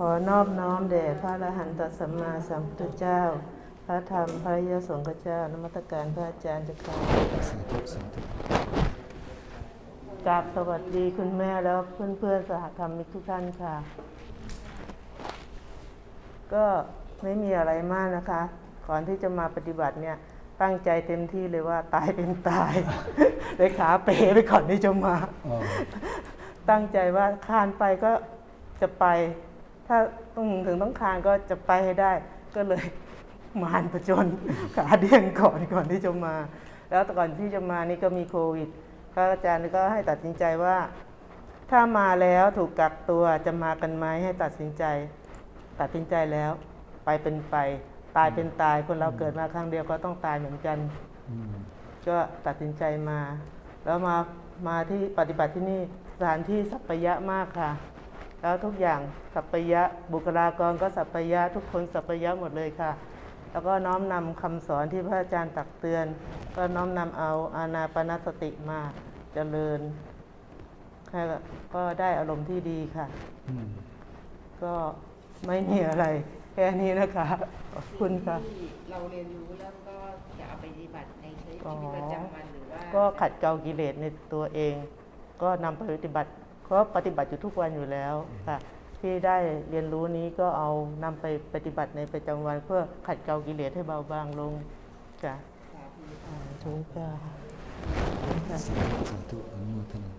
ขอนอบน้อมแด่พระอรหันตสัมมาสัมพุทธเจ้า พระธรรมพระอริยสงฆ์เจ้านมัตการพระอาจารย์เจ้าค่ะสาธุสาธุกราบสวัสดีคุณแม่แล้วเพื่อนๆสหธรรมิกทุกท่านค่ะ ก็ไม่มีอะไรมากนะคะ ก่อนที่จะมาปฏิบัติเนี่ยตั้งใจเต็มที่เลยว่าตายเป็นตายเลยขาเป๋ไปก่อนที่จะมาอ๋อตั้งใจว่าคานไปก็จะไป ถ้าต้องถึงต้องคานก็จะไปให้ได้ ก็เลยมานประจนขาเดียงก่อนก่อนที่จะมา แล้วก่อนที่จะมานี่ก็มีโควิด พระอาจารย์ก็ให้ตัดสินใจว่า ถ้ามาแล้วถูกกักตัวจะมากันไหมให้ตัดสินใจ ตัดสินใจแล้ว ไปเป็นไป ตายเป็นตายคนเราเกิดมาครั้งเดียวก็ต้องตายเหมือนกันก็ตัดสินใจมา แล้วมามาที่ปฏิบัติที่นี่สถานที่สัปปายะมากค่ะ แล้วทุกอย่างสัปปายะบุคลากรก็สัปปายะทุกคนสัปปายะหมดเลยค่ะ แล้วก็น้อมนำคำสอนที่พระอาจารย์ตักเตือน ก็น้อมนำเอาอานาปานสติมาเจริญค่ะก็ได้อารมณ์ที่ดีค่ะอืมก็ไม่มีอะไรแค่นี้นะคะขอบคุณค่ะที่เราเรียนรู้แล้วก็จะเอาไปปฏิบัติในชีวิตประจำวันหรือว่าก็ขัดเกลากิเลสในตัวเอง ก็นำไปปฏิบัติ ก็ปฏิบัติอยู่ทุกวันอยู่แล้วค่ะ ที่ได้เรียนรู้นี้ก็เอานำไปปฏิบัติในประจำวันเพื่อขัดเกลากิเลสให้เบาบางลงจ้ะสาธุทุกค่ะสาธุสาธุอนุโมทนา